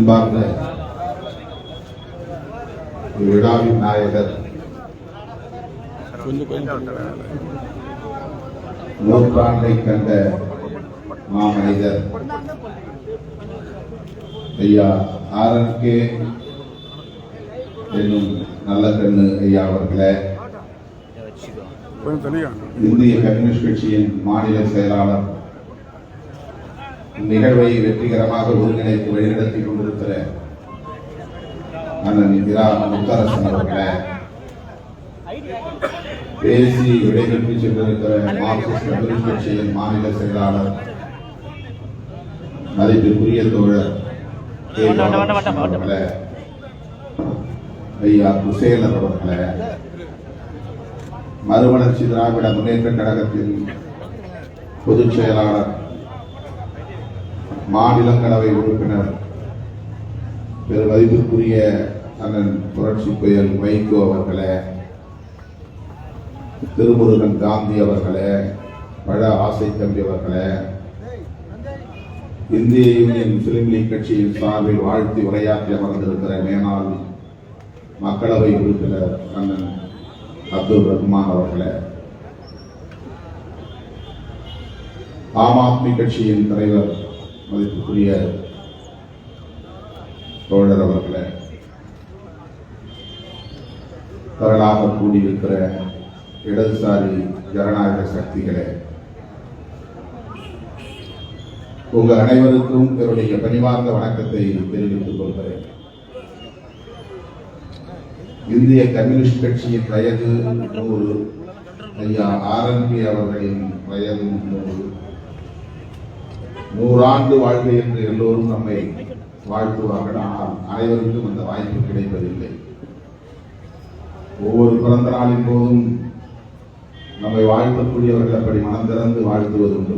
அன்பார்ந்த விழாவின் நாயகர். நூற்றாண்டை கண்ட மாமனிதர் ஐயா ஆர் கே என்னும் நல்ல கண்ணு ஐயா அவர்களே. இந்திய கம்யூனிஸ்ட் கட்சியின் மாநில செயலாளர் நிகழ்வை வெற்றிகரமாக ஒருங்கிணைத்து வழிநடத்தி கொண்டிருக்கிற அண்ணன் இரா முத்தரசன் அவர்களே பேசி விடைபெற்று சென்றிருக்கிற மார்க்சிஸ்ட் கம்யூனிஸ்ட் கட்சியின் மாநில செயலாளர் மதிப்பிற்குரிய தோழர் அவர்களே ஐயா குசேலர் அவர்களே மறுமலர்ச்சி திராவிட முன்னேற்ற கழகத்தின் பொதுச் செயலாளர் மாநிலங்களவை உறுப்பினர் பெரு மதிப்பிற்குரிய அண்ணன் புரட்சி புயல் வைகோ அவர்களே திருமுருகன் காந்தி அவர்களே பழ ஆசை தம்பி அவர்களே இந்திய யூனியன் முஸ்லிம் லீக் கட்சியின் சார்பில் வாழ்த்தி உரையாற்றி அமர்ந்திருக்கிற மேனால் மக்களவை உறுப்பினர் அண்ணன் அப்துல் ரஹ்மான் அவர்களே ஆம் ஆத்மி கட்சியின் தலைவர் மதிப்புக்குரிய தோழர் அவர்களை திரளாக கூடியிருக்கிற இடதுசாரி ஜனநாயக சக்திகளே உங்க அனைவருக்கும் என்னுடைய பணிவார்ந்த வணக்கத்தை தெரிவித்துக் கொள்கிறேன். இந்திய கம்யூனிஸ்ட் கட்சியின் வயது நூறு ஐயா ஆர்என்பி அவர்களின் வயது நூறு நூறாண்டு வாழ்க்கை என்று எல்லோரும் நம்மை வாழ்த்துவார்கள்? ஆனால் அனைவருக்கும் அந்த வாய்ப்பு கிடைப்பதில்லை. ஒவ்வொரு பிறந்த நாளின் போதும் நம்மை வாழ்த்தக்கூடியவர்கள் அப்படி மனம் திறந்து வாழ்த்துவதுண்டு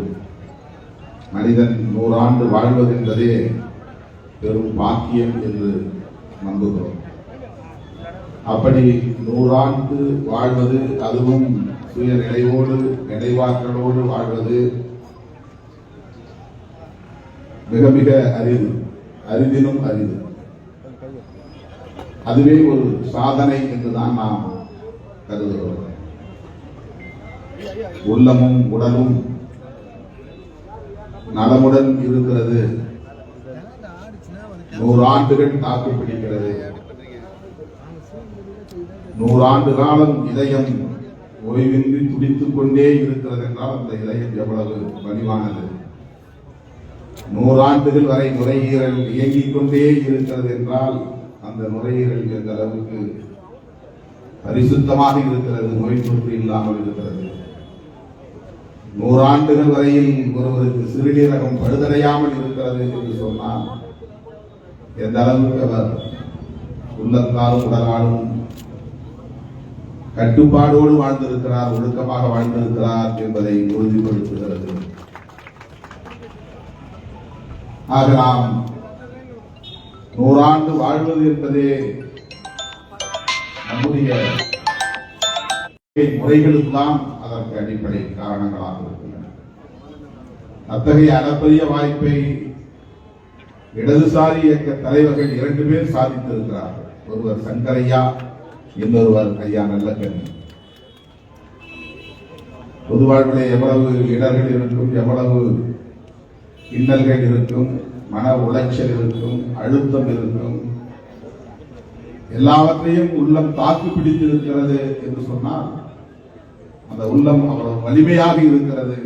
மனிதன் நூறாண்டு வாழ்வது என்பதே பெரும் பாக்கியம் என்று நம்புகிறோம். அப்படி நூறாண்டு வாழ்வது அதுவும் சுய நிலைவோடு நினைவாற்றலோடு வாழ்வது மிக மிக அரிது அரிதினும் அரிது. அதுவே ஒரு சாதனை என்றுதான் நாம் கருதுகிறோம். உள்ளமும் உடலும் நலமுடன் இருக்கிறது. நூறு ஆண்டுகள் தாக்கு பிடிக்கிறது. நூறாண்டு காலம் இதயம் ஓய்வின்றி துடித்துக் கொண்டே இருக்கிறது என்றால் அந்த இதயம் எவ்வளவு வலிவானது? நூறாண்டுகள் வரை நுரையீரல் இயங்கிக் கொண்டே இருக்கிறது என்றால் அந்த நுரையீரல் எந்த அளவுக்கு பரிசுத்தமாக இருக்கிறது நோய் தொற்று இல்லாமல் இருக்கிறது? நூறாண்டுகள் வரையில் ஒருவருக்கு சிறுநீரகம் பழுதடையாமல் இருக்கிறது என்று சொன்னால் எந்த அளவுக்கு அவர் உள்ளத்தாலும் உடலாலும் கட்டுப்பாடோடு வாழ்ந்திருக்கிறார் ஒழுக்கமாக வாழ்ந்திருக்கிறார் என்பதை உறுதிப்படுத்துகிறது. ஆக நாம் நூறாண்டு வாழ்வது என்பதே நம்முடைய முறைகளுக்கெல்லாம் அதற்கு அடிப்படை காரணங்களாக இருக்கின்றன. அத்தகைய அளப்பரிய வாய்ப்பை இடதுசாரி இயக்க தலைவர்கள் இரண்டு பேர் சாதித்திருக்கிறார்கள். ஒருவர் சங்கரையா இன்னொருவர் ஐயா நல்லக்கண்ணி. பொது வாழ்விலே எவ்வளவு இடர்கள் இருக்கும் எவ்வளவு இன்னல்கள் இருக்கும் மன உளைச்சல் இருக்கும் அழுத்தம் இருக்கும். எல்லாவற்றையும் உள்ளம் தாக்கு பிடித்திருக்கிறது என்று சொன்னால் அந்த உள்ளம் அவ்வளவு வலிமையாக இருக்கிறது.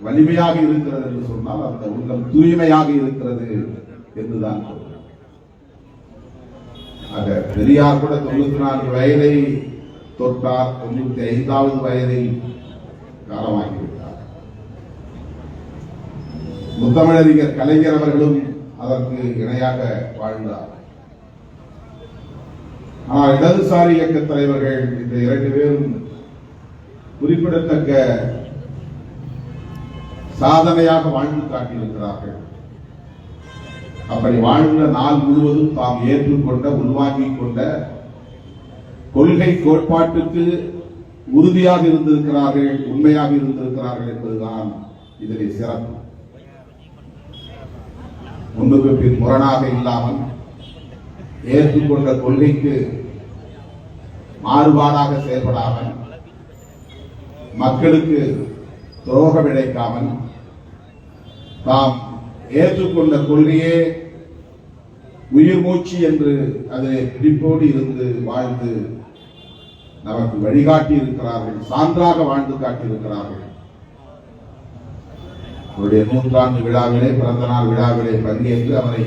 வலிமையாக இருக்கிறது என்று சொன்னால் அந்த உள்ளம் தூய்மையாக இருக்கிறது என்றுதான் ஆக பெரியார் கூட தொண்ணூத்தி நான்கு வயதை தொட்டார் தொண்ணூத்தி ஐந்தாவது வயதில் காலமாகிவிட்டார் முத்தமிழறிஞர் கலைஞர் அவர்களும் அதற்கு இணையாக வாழ்ந்தார். ஆனால் இடதுசாரி இயக்க தலைவர்கள் இந்த இரண்டு பேரும் குறிப்பிடத்தக்க சாதனையாக வாழ்ந்து காட்டியிருக்கிறார்கள். அப்படி வாழ்ந்த நாள் முழுவதும் தாம் ஏற்றுக்கொண்ட உள்வாங்கிக் கொண்ட கொள்கை கோட்பாட்டுக்கு உறுதியாக இருந்திருக்கிறார்கள் உண்மையாக இருந்திருக்கிறார்கள் என்பதுதான் இதனை சிறப்பு. முன்னுக்கு பின் முரணாக இல்லாமல் ஏற்றுக்கொண்ட கொள்கைக்கு மாறுபாடாக செயல்படாமல் மக்களுக்கு துரோகம் இழைக்காமல் தாம் ஏற்றுக்கொண்ட கொள்கையே உயிர் மூச்சு என்று அதை பிடிப்போடு இருந்து வாழ்ந்து நமக்கு வழிகாட்டி இருக்கிறார்கள் சான்றாக வாழ்ந்து காட்டியிருக்கிறார்கள். அவருடைய நூற்றாண்டு விழாவிலே பிறந்த நாள் விழாவிலே பங்கேற்று அவரை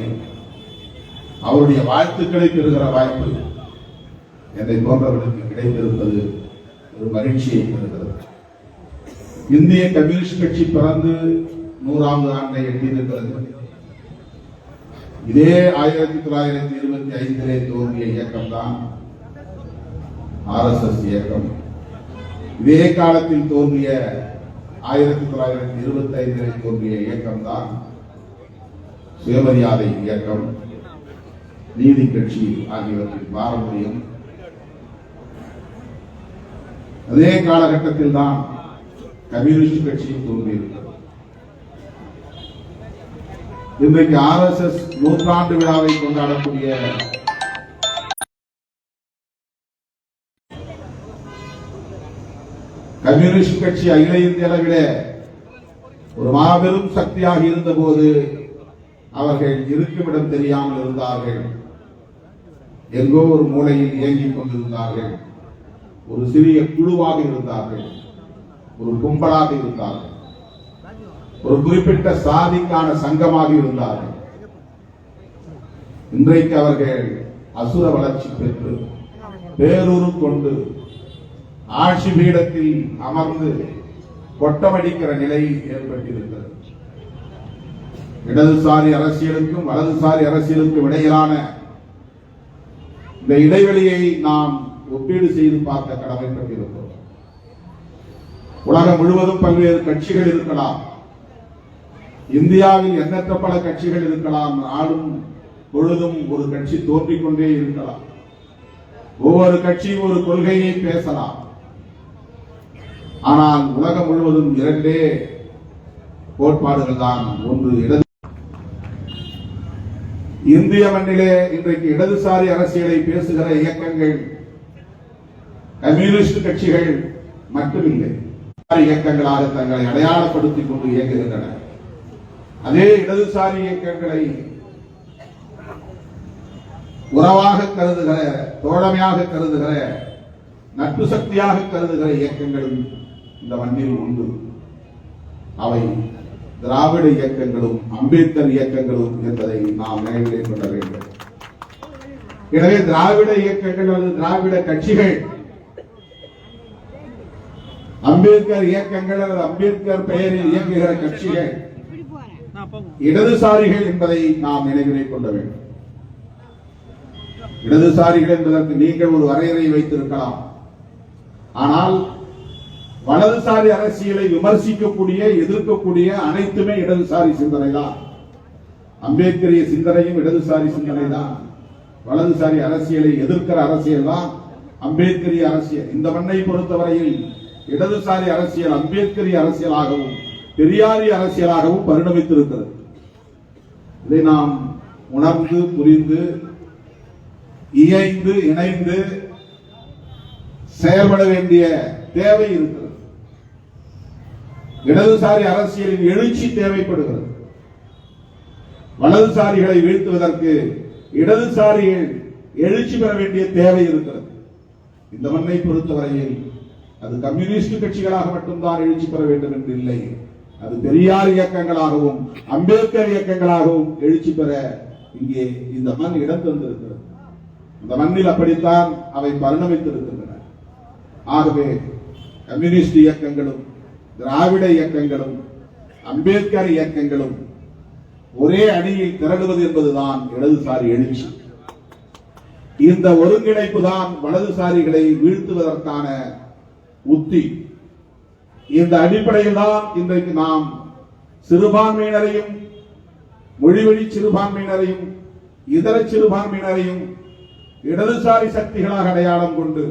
அவருடைய வாழ்த்துக்களை பெறுகிற வாய்ப்பு என்னை போன்றவர்களுக்கு கிடைத்திருப்பது ஒரு மகிழ்ச்சியை தருகிறது. இந்திய கம்யூனிஸ்ட் கட்சி பிறந்து நூறாவது ஆண்டை எட்டியிருக்கிறது இதே ஆயிரத்தி தொள்ளாயிரத்தி இருபத்தி ஐந்திலே தோன்றிய இயக்கம்தான் ஆர்எஸ்எஸ் இயக்கம். இதே காலத்தில் தோன்றிய ஆயிரத்தி தொள்ளாயிரத்தி இருபத்தி ஐந்தில் தோன்றிய இயக்கம்தான் சுயமரியாதை இயக்கம் நீதி கட்சி ஆகியவற்றின் பாரம்பரியம். அதே காலகட்டத்தில் தான் கம்யூனிஸ்ட் கட்சியும் தோன்றியிருக்கிறது இன்றைக்கு ஆர்எஸ்எஸ் நூற்றாண்டு விழாவை கொண்டாடக்கூடிய கம்யூனிஸ்ட் கட்சி அகில இந்திய அளவிலே ஒரு மாபெரும் சக்தியாக இருந்தபோது அவர்கள் இருக்குமிடம் தெரியாமல் இருந்தார்கள். எங்கோ ஒரு மூலையில் இயங்கிக் கொண்டிருந்தார்கள். ஒரு சிறிய குழுவாக இருந்தார்கள். ஒரு கும்பலாக இருந்தார்கள். ஒரு குறிப்பிட்ட சாதிக்கான சங்கமாக இருந்தார்கள். இன்றைக்கு அவர்கள் அசுர வளர்ச்சி பெற்று பேரூரும் கொண்டு ஆட்சி பீடத்தில் அமர்ந்து கொட்டமடிக்கிற நிலை ஏற்பட்டிருக்கிறது. இடதுசாரி அரசியலுக்கும் வலதுசாரி அரசியலுக்கும் இடையிலான இந்த இடைவெளியை நாம் ஒப்பீடு செய்து பார்க்க கடமைப்பட்டிருக்கிறோம். உலகம் முழுவதும் பல்வேறு கட்சிகள் இருக்கலாம். இந்தியாவில் எண்ணற்ற பல கட்சிகள் இருக்கலாம். நாளும் பொழுதும் ஒரு கட்சி தோற்றிக்கொண்டே இருக்கலாம். ஒவ்வொரு கட்சியும் ஒரு கொள்கையை பேசலாம். ஆனால் உலகம் முழுவதும் இரண்டே கோட்பாடுகள் தான். ஒன்று இடது இந்திய மண்ணிலே இன்றைக்கு இடதுசாரி அரசியலை பேசுகிற இயக்கங்கள் கம்யூனிஸ்ட் கட்சிகள் மட்டுமில்லை. இயக்கங்களாக தங்களை அடையாளப்படுத்திக் கொண்டு இயங்குகின்றன. அதே இடதுசாரி இயக்கங்களை உறவாக கருதுகிற தோழமையாக கருதுகிற நட்பு சக்தியாக கருதுகிற இயக்கங்களும் இந்த மண்ணில் உண்டு. அவை திராவிட இயக்கங்களும் அம்பேத்கர் இயக்கங்களும் என்பதை நாம் நினைவிலே கொள்ள வேண்டும். எனவே திராவிட இயக்கங்கள் அல்லது திராவிட கட்சிகள் அம்பேத்கர் இயக்கங்கள் அல்லது அம்பேத்கர் பெயரில் இயங்குகிற கட்சிகள் இடதுசாரிகள் என்பதை நாம் நினைவிலே கொள்ள வேண்டும். இடதுசாரிகள் என்பதற்கு நீங்கள் ஒரு வரையறை வைத்திருக்கலாம். ஆனால் வலதுசாரி அரசியலை விமர்சிக்கக்கூடிய எதிர்க்கக்கூடிய அனைத்துமே இடதுசாரி சிந்தனை தான் அம்பேத்கரிய சிந்தனையும் இடதுசாரி சிந்தனை தான் வலதுசாரி அரசியலை எதிர்க்கிற அரசியல் தான் அம்பேத்கரிய அரசியல். இந்த மண்ணை பொறுத்தவரையில் இடதுசாரி அரசியல் அம்பேத்கரிய அரசியலாகவும் பெரியாரிய அரசியலாகவும் பரிணமித்திருக்கிறது. இதை நாம் உணர்ந்து புரிந்து இயைந்து இணைந்து செயல்பட வேண்டிய தேவை இருக்கிறது. இடதுசாரி அரசியலின் எழுச்சி தேவைப்படுகிறது. வலதுசாரிகளை வீழ்த்துவதற்கு இடதுசாரிகள் எழுச்சி பெற வேண்டிய தேவை இருக்கிறது. இந்த மண்ணை பொறுத்தவரையில் அது கம்யூனிஸ்ட் கட்சிகளாக மட்டும்தான் எழுச்சி பெற வேண்டும் என்று இல்லை. அது பெரியார் இயக்கங்களாகவும் அம்பேத்கர் இயக்கங்களாகவும் எழுச்சி பெற இங்கே இந்த மண் இடம் தந்திருக்கிறது. இந்த மண்ணில் அப்படித்தான் அவை பரிணமித்திருக்கின்றன ஆகவே கம்யூனிஸ்ட் இயக்கங்களும் திராவிட இயக்கங்களும் அம்பேத்கர் இயக்கங்களும் ஒரே அணியில் திரளுவது என்பதுதான் இடதுசாரி எழுச்சி. இந்த ஒருங்கிணைப்பு தான் வலதுசாரிகளை வீழ்த்துவதற்கான உத்தி. இந்த அடிப்படையில் தான் இன்றைக்கு நாம் சிறுபான்மையினரையும் மொழிவழி சிறுபான்மையினரையும் இதர சிறுபான்மையினரையும் இடதுசாரி சக்திகளாக அடையாளம் கொண்டு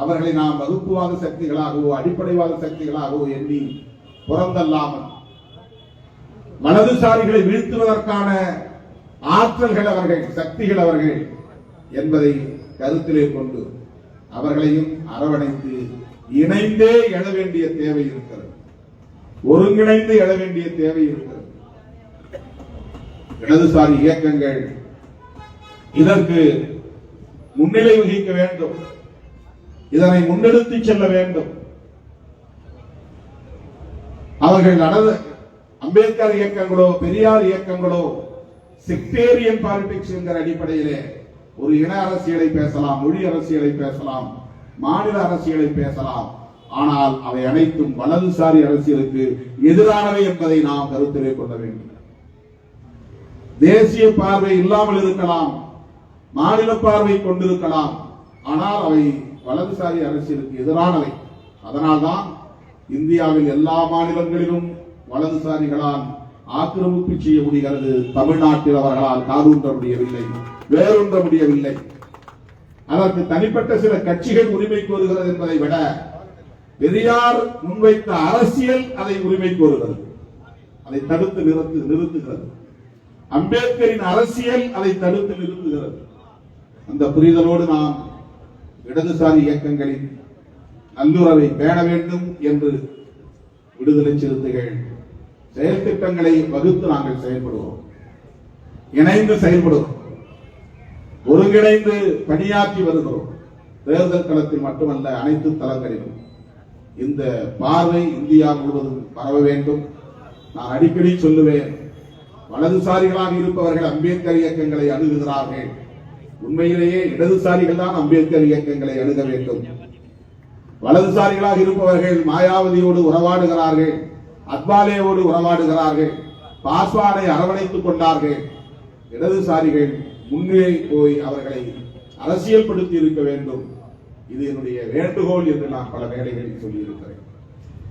அவர்களை நாம் வகுப்புவாத சக்திகளாகவோ அடிப்படைவாத சக்திகளாகவோ எண்ணி புறந்தல்லாமல் வலதுசாரிகளை வீழ்த்துவதற்கான ஆற்றல்கள் அவர்கள் சக்திகள் அவர்கள் என்பதை கருத்திலே கொண்டு அவர்களையும் அரவணைத்து இணைந்தே எழ வேண்டிய தேவை இருக்கிறது. ஒருங்கிணைந்து எழ வேண்டிய தேவை இருக்கிறது. இடதுசாரி இயக்கங்கள் இதற்கு முன்னிலை வகிக்க வேண்டும். இதனை முன்னெடுத்து செல்ல வேண்டும். அவர்கள் நடந்த அம்பேத்கர் இயக்கங்களோ பெரியார் இயக்கங்களோ செக்டேரியன் பாலிடிக்ஸ் என்கிற அடிப்படையிலே ஒரு இன அரசியலை பேசலாம் மொழி அரசியலை பேசலாம் மாநில அரசியலை பேசலாம். ஆனால் அவை அனைத்தும் வலதுசாரி அரசியலுக்கு எதிரானவை என்பதை நாம் கருத்திலே கொள்ள வேண்டும். தேசிய பார்வை இல்லாமல் இருக்கலாம் மாநில பார்வை கொண்டிருக்கலாம் ஆனால் அவை வலதுசாரி அரசியலுக்கு எதிரானவை அதனால்தான் இந்தியாவில் எல்லா மாநிலங்களிலும் வலதுசாரிகளால் ஆக்கிரமிப்பு செய்ய முடிகிறது. தமிழ்நாட்டில் அவர்களால் காதூன்ற முடியவில்லை. வேறுன்ற முடியவில்லை. அதற்கு தனிப்பட்ட சில கட்சிகள் உரிமை கோருகிறது என்பதை விட பெரியார் முன்வைத்த அரசியல் அதை உரிமை கோருகிறது. அதை தடுத்து நிறுத்து நிறுத்துகிறது. அம்பேத்கரின் அரசியல் அதை தடுத்து நிறுத்துகிறது. அந்த புரிதலோடு நாம் இடதுசாரி இயக்கங்களின் நல்லுறவை பேண வேண்டும் என்று விடுதலை சிறுத்தைகள் செயல் திட்டங்களை வகுத்து நாங்கள் செயல்படுவோம். இணைந்து செயல்படுவோம். ஒருங்கிணைந்து பணியாற்றி வருகிறோம். தேர்தல் களத்தில் மட்டுமல்ல அனைத்து தளங்களிலும். இந்த பார்வை இந்தியா முழுவதும் பரவ வேண்டும். நான் அடிக்கடி சொல்லுவேன் வலதுசாரிகளாக இருப்பவர்கள் அம்பேத்கர் இயக்கங்களை அணுகுகிறார்கள். உண்மையிலேயே இடதுசாரிகள் தான் அம்பேத்கர் இயக்கங்களை அணுக வேண்டும். வலதுசாரிகளாக இருப்பவர்கள் மாயாவதியோடு உறவாடுகிறார்கள் அத்வாலேயோடு உறவாடுகிறார்கள் பாஸ்வானை அரவணைத்துக் கொண்டார்கள். இடதுசாரிகள் முன்னே போய் அவர்களை அரசியல்படுத்தி இருக்க வேண்டும். இது என்னுடைய வேண்டுகோள் என்று நான் பல வேலைகளில் சொல்லியிருக்கிறேன்.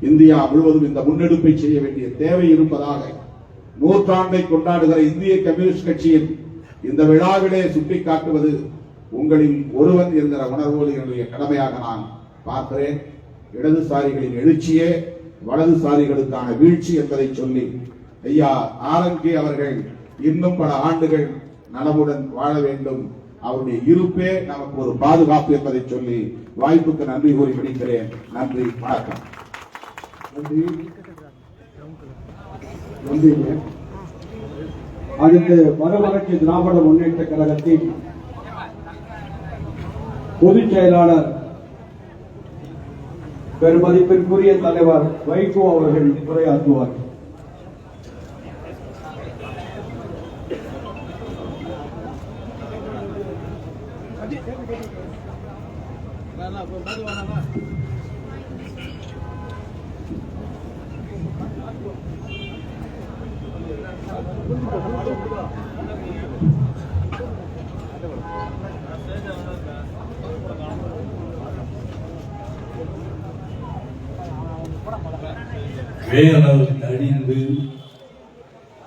இந்தியா முழுவதும் இந்த முன்னெடுப்பை செய்ய வேண்டிய தேவை இருப்பதாக நூற்றாண்டை கொண்டாடுகிற இந்திய கம்யூனிஸ்ட் கட்சியின் இந்த விழாவிலே சுட்டிக்காட்டுவது உங்களில் ஒருவன் என்கிற உணர்வோடு என்னுடைய கடமையாக நான் பார்க்கிறேன். இடதுசாரிகளின் எழுச்சியே வலதுசாரிகளுக்கான வீழ்ச்சி என்பதை சொல்லி ஐயா ஆரங்கி அவர்கள் இன்னும் பல ஆண்டுகள் நலமுடன் வாழ வேண்டும். அவருடைய இருப்பே நமக்கு ஒரு பாதுகாப்பு என்பதை சொல்லி வாய்ப்புக்கு நன்றி கூறி முடிக்கிறேன் நன்றி வணக்கம். நன்றி. நன்றிங்க அடுத்து மறுமலர்ச்சி திராவிட முன்னேற்ற கழகத்தின் பொதுச் செயலாளர் பெருமதிப்பிற்குரிய தலைவர் வைகோ அவர்கள் உரையாற்றுவார். வேனல் அழிந்து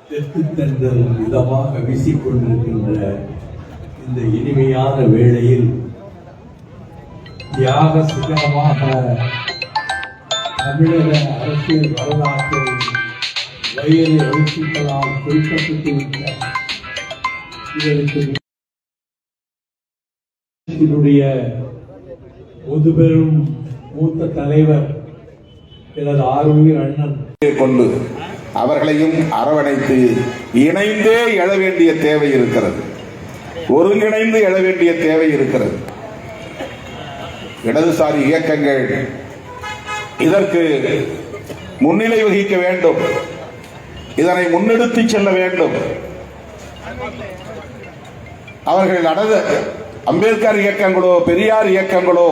தெற்கு தென்றல் இதமாக வீசிக்கொண்டிருக்கின்ற இந்த இனிமையான வேளையில் தியாக சிகரமாக தமிழக அரசியல் வரலாற்றை வயது எழுத்துக்களால் குறிக்கப்பட்டுவிட்ட இதற்கு இதனுடைய முதுபெரும் மூத்த தலைவர் எனது ஆரோக்கிய அண்ணன். கொண்டு அவர்களையும் அரவணைத்து இணைந்தே எழ வேண்டிய தேவை இருக்கிறது. ஒருங்கிணைந்து எழ வேண்டிய தேவை இருக்கிறது. இடதுசாரி இயக்கங்கள் இதற்கு முன்னிலை வகிக்க வேண்டும். இதனை முன்னெடுத்து செல்ல வேண்டும். அவர்கள் நடந்த அம்பேத்கர் இயக்கங்களோ பெரியார் இயக்கங்களோ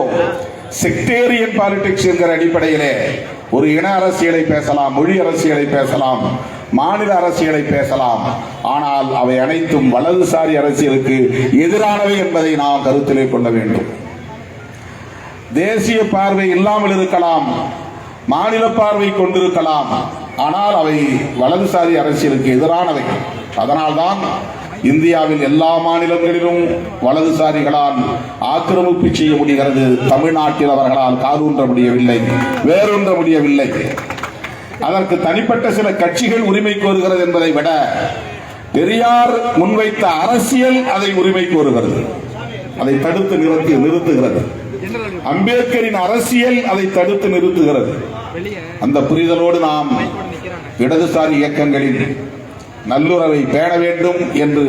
செக்டேரியன் பாலிடிக்ஸ் என்கிற அடிப்படையிலே ஒரு இன அரசியலை பேசலாம் மொழி அரசியலை பேசலாம் மாநில அரசியலை பேசலாம். ஆனால் அவை அனைத்தும் வலதுசாரி அரசியலுக்கு எதிரானவை என்பதை நாம் கருத்திலே கொள்ள வேண்டும். தேசிய பார்வை இல்லாமல் இருக்கலாம் மாநில பார்வை கொண்டிருக்கலாம். ஆனால் அவை வலதுசாரி அரசியலுக்கு எதிரானவை. அதனால்தான் இந்தியாவில் எல்லா மாநிலங்களிலும் வலதுசாரிகளால் ஆக்கிரமிப்பு செய்ய முடிகிறது. தமிழ்நாட்டில் அவர்களால் காதூன்ற முடியவில்லை. வேறொன்ற முடியவில்லை. அதற்கு தனிப்பட்ட சில கட்சிகள் உரிமை கோருகிறது என்பதை விட பெரியார் முன்வைத்த அரசியல் அதை உரிமை கோருகிறது. அதை தடுத்து நிறுத்தி நிறுத்துகிறது. அம்பேத்கரின் அரசியல் அதை தடுத்து நிறுத்துகிறது. அந்த புரிதலோடு நாம் இடதுசாரி இயக்கங்களின் நல்லுறவை பேண வேண்டும் என்று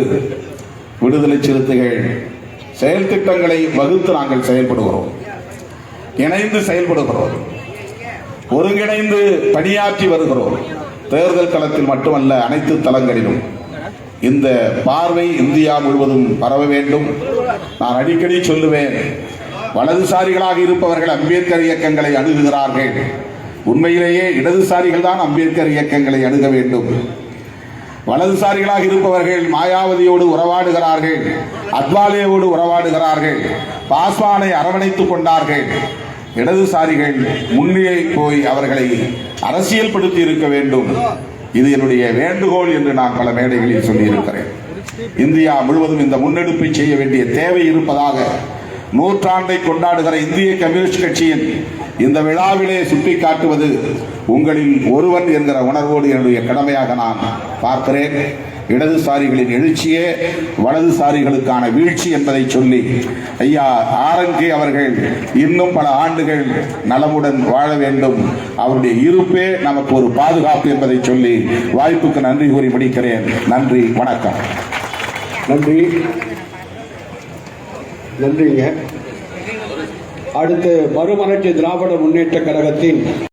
விடுதலை சிறுத்தைகள் செயல் திட்டங்களை வகுத்து நாங்கள் செயல்படுகிறோம். இணைந்து செயல்படுகிறோம். ஒருங்கிணைந்து பணியாற்றி வருகிறோம். தேர்தல் களத்தில் மட்டுமல்ல அனைத்து தளங்களிலும். இந்த பார்வை இந்தியா முழுவதும் பரவ வேண்டும். நான் அடிக்கடி சொல்லுவேன் வலதுசாரிகளாக இருப்பவர்கள் அம்பேத்கர் இயக்கங்களை அணுகுகிறார்கள். உண்மையிலேயே இடதுசாரிகள் தான் அம்பேத்கர் இயக்கங்களை அணுக வேண்டும். வலதுசாரிகளாக இருப்பவர்கள் மாயாவதியோடு உறவாடுகிறார்கள் அத்வாலேயோடு உறவாடுகிறார்கள் பாஸ்வானை அரவணைத்துக் கொண்டார்கள். இடதுசாரிகள் முன்னே போய் அவர்களை அரசியல்படுத்தி இருக்க வேண்டும். இது என்னுடைய வேண்டுகோள் என்று நான் பல மேடைகளில் சொல்லியிருக்கிறேன். இந்தியா முழுவதும் இந்த முன்னெடுப்பை செய்ய வேண்டிய தேவை இருப்பதாக நூற்றாண்டை கொண்டாடுகிற இந்திய கம்யூனிஸ்ட் கட்சியின் இந்த விழாவிலே சுட்டிக்காட்டுவது உங்களில் ஒருவன் என்கிற உணர்வோடு என்னுடைய கடமையாக நான் பார்க்கிறேன். இடதுசாரிகளின் எழுச்சியே வலதுசாரிகளுக்கான வீழ்ச்சி என்பதை சொல்லி ஐயா ஆரங்கி அவர்கள் இன்னும் பல ஆண்டுகள் நலமுடன் வாழ வேண்டும். அவருடைய இருப்பே நமக்கு ஒரு பாதுகாப்பு என்பதை சொல்லி வாய்ப்புக்கு நன்றி கூறி முடிக்கிறேன். நன்றி வணக்கம். நன்றி. நன்றிங்க. அடுத்து மறுமலர்ச்சி திராவிட முன்னேற்ற கழகத்தின்